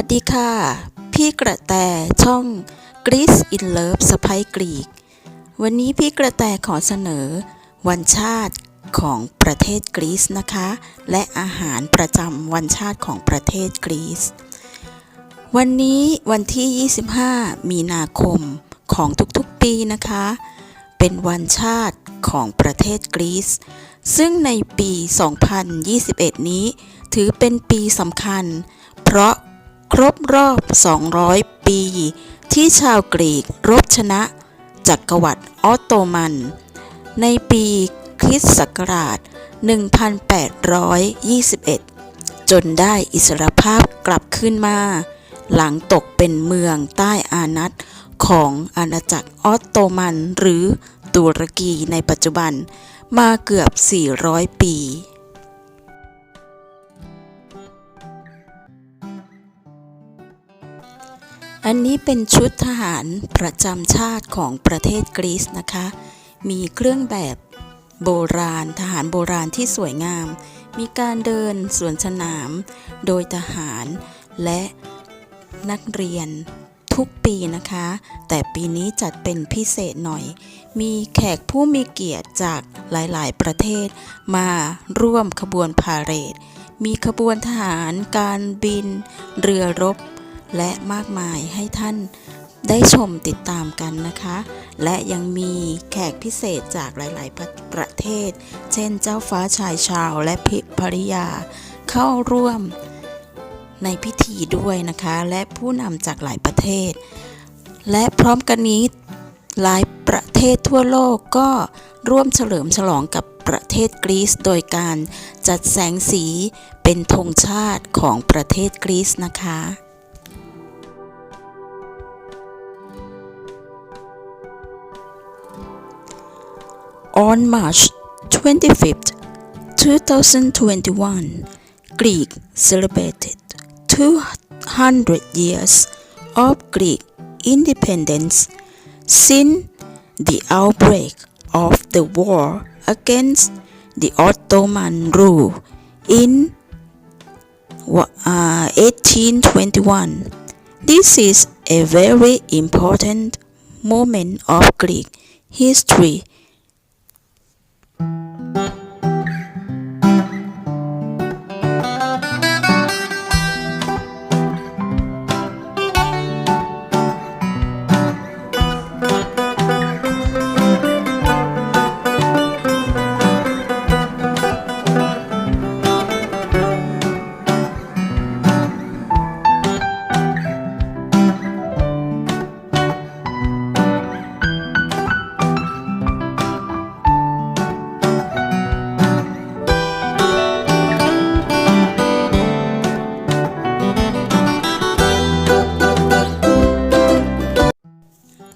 สวัสดีค่ะ พี่กระแตช่อง Greece in Love สไปกรีก วันนี้พี่กระแตขอเสนอ วันชาติของประเทศกรีซนะคะ และอาหารประจำวันชาติของประเทศกรีซ วันนี้วันที่ 25 มีนาคมของทุกๆปีนะคะ เป็นวันชาติของประเทศกรีซ ซึ่งในปี 2021 นี้ ถือเป็นปีสำคัญ เพราะ ครบรอบ 200 ปี ที่ชาวกรีกรบชนะจักรวรรดิออตโตมัน ในปีคริสต์ศักราช 1821 จนได้อิสรภาพกลับขึ้นมา หลังตกเป็นเมืองใต้อานัตของอาณาจักรออตโตมันหรือตุรกีในปัจจุบันมาเกือบ 400 ปี อันนี้เป็นชุดทหารประจำชาติของประเทศกรีซนะคะ มีเครื่องแบบโบราณ ทหารโบราณที่สวยงาม มีการเดินสวนสนาม โดยทหารและนักเรียนทุกปีนะคะ แต่ปีนี้จัดเป็นพิเศษหน่อย มีแขกผู้มีเกียรติจากหลายๆ ประเทศมาร่วมขบวนพาเหรด มีขบวนทหาร การบิน เรือรบ และมากมายให้ท่านได้ชมติดตามกันนะคะ และยังมีแขกพิเศษจากหลายๆประประเทศ เช่นเจ้าฟ้าชายชาวและพิภริยา เข้าร่วมในพิธีด้วยนะคะ และผู้นำจากหลายประเทศ และพร้อมกันนี้หลายประเทศทั่วโลกก็ร่วมเฉลิมฉลองกับประเทศกรีซโดยการจัดแสงสีเป็นธงชาติของประเทศกรีซนะคะ On March 25th, 2021, Greek celebrated 200 years of Greek independence since the outbreak of the war against the Ottoman rule in uh, 1821. This is a very important moment of Greek history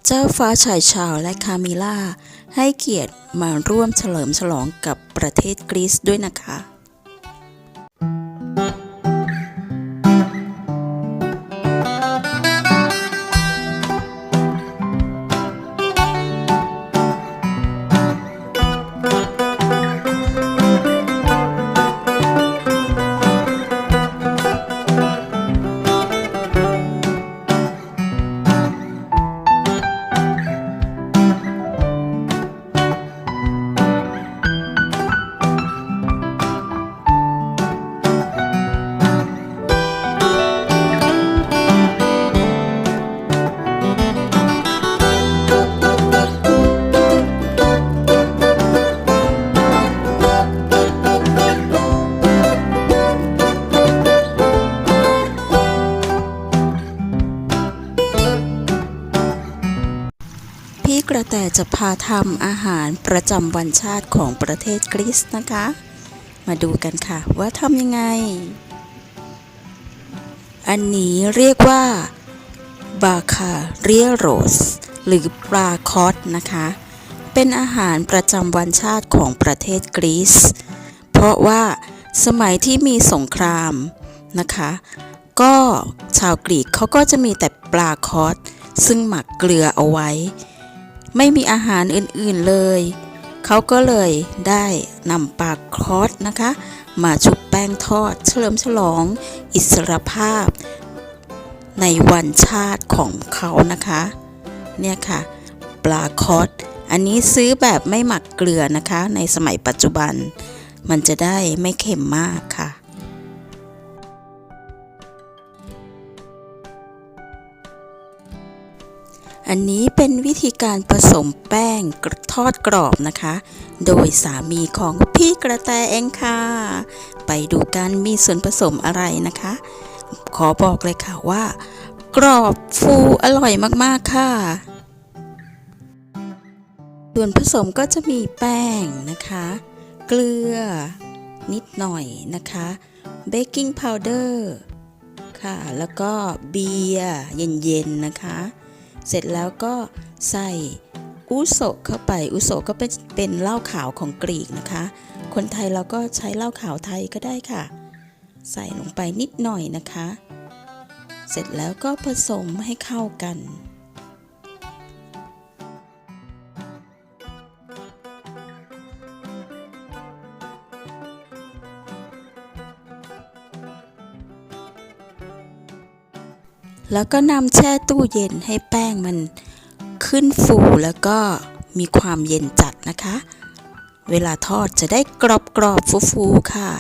เจ้าฟ้าชายชาวและคามิล่าให้เกียรติมาร่วมเฉลิมฉลองกับประเทศกรีซด้วยนะคะ แต่จะพาทำอาหารประจำวันชาติของประเทศกรีซนะคะ มาดูกันค่ะว่าทำยังไง อันนี้เรียกว่าบาคาเรียโรสหรือปลาคอสนะคะ เป็นอาหารประจำวันชาติของประเทศกรีซ เพราะว่าสมัยที่มีสงครามนะคะ ก็ชาวกรีกเขาก็จะมีแต่ปลาคอสซึ่งหมักเกลือเอาไว้ ไม่มีอาหารอื่นๆเลย เขาก็เลยได้นำปลาคอสนะคะ มาชุบแป้งทอด เฉลิมฉลองอิสรภาพ ในวันชาติของเขานะคะ เนี่ยค่ะ ปลาคอสอันนี้ซื้อแบบไม่หมักเกลือนะคะ ในสมัยปัจจุบัน มันจะได้ไม่เค็มมากค่ะ อันนี้เป็นวิธีการผสมแป้งทอดกรอบนะคะ โดยสามีของพี่กระแตเองค่ะ ไปดูกันมีส่วนผสมอะไรนะคะ ขอบอกเลยค่ะว่า กรอบฟูอร่อยมากๆค่ะ ส่วนผสมก็จะมีแป้งนะคะ เกลือ นิดหน่อยนะคะเบกกิ้งพาวเดอร์ค่ะ แล้วก็เบียร์เย็นๆนะคะ เสร็จแล้วก็ใส่อุโสเข้าไป อุโสก็เป็นเป็นเหล้าขาวของกรีกนะคะ คนไทยเราก็ใช้เหล้าขาวไทยก็ได้ค่ะ ใส่ลงไปนิดหน่อยนะคะ เสร็จแล้วก็ผสมให้เข้ากัน แล้วก็นำแช่ตู้เย็นให้แป้งมันขึ้นฟูแล้วก็มีความเย็นจัดนะคะ เวลาทอดจะได้กรอบกรอบฟูฟูๆค่ะ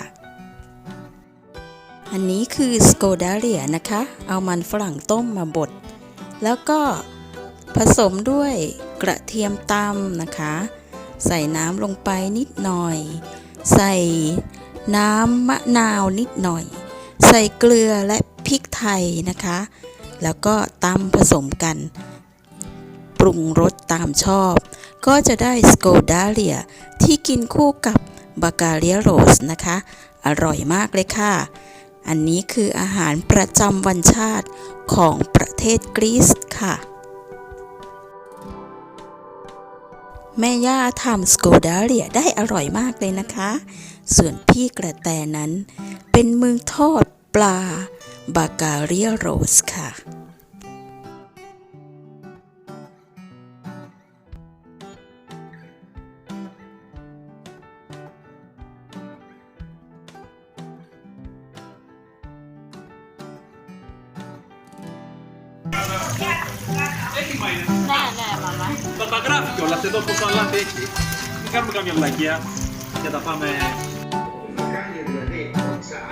อันนี้คือสโกดาเลียนะคะ เอามันฝรั่งต้มมาบด แล้วก็ผสมด้วยกระเทียมตำนะคะ ใส่น้ำลงไปนิดหน่อย ใส่น้ำมะนาวนิดหน่อย ใส่เกลือและพริกไทยนะคะ แล้วก็ตำผสมกัน ปรุงรสตามชอบ ก็จะได้สโกดาเลียที่กินคู่กับบากาเลียโรสนะคะ อร่อยมากเลยค่ะ อันนี้คืออาหารประจำวันชาติของประเทศกรีซค่ะ แม่ย่าทำสโกดาเลียได้อร่อยมากเลยนะคะ ส่วนพี่กระแตนั้นเป็นมือทอดปลา บากาเรียโรสค่ะ Papà grafico, latte dopo salate e Mica mi cambia la chia. Che da fame. calle de la ley Gonzalo, favorece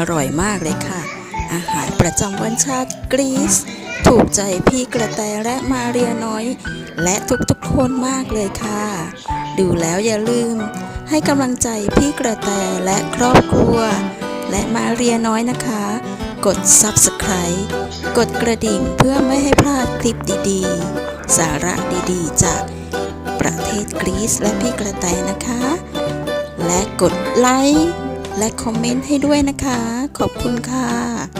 อร่อยมากเลยค่ะ อาหารประจำวันชาติกรีซถูกใจพี่กระแตและมาเรียน้อย และทุกๆคนมากเลยค่ะ ดูแล้วอย่าลืม ให้กำลังใจพี่กระแตและครอบครัว และมาเรียน้อยนะคะ กด Subscribe กดกระดิ่งเพื่อไม่ให้พลาดคลิปดีๆ สาระดีๆ จากประเทศกรีซและพี่กระแตนะคะ และกดไลค์ และคอมเมนต์ให้ด้วยนะคะ ขอบคุณค่ะ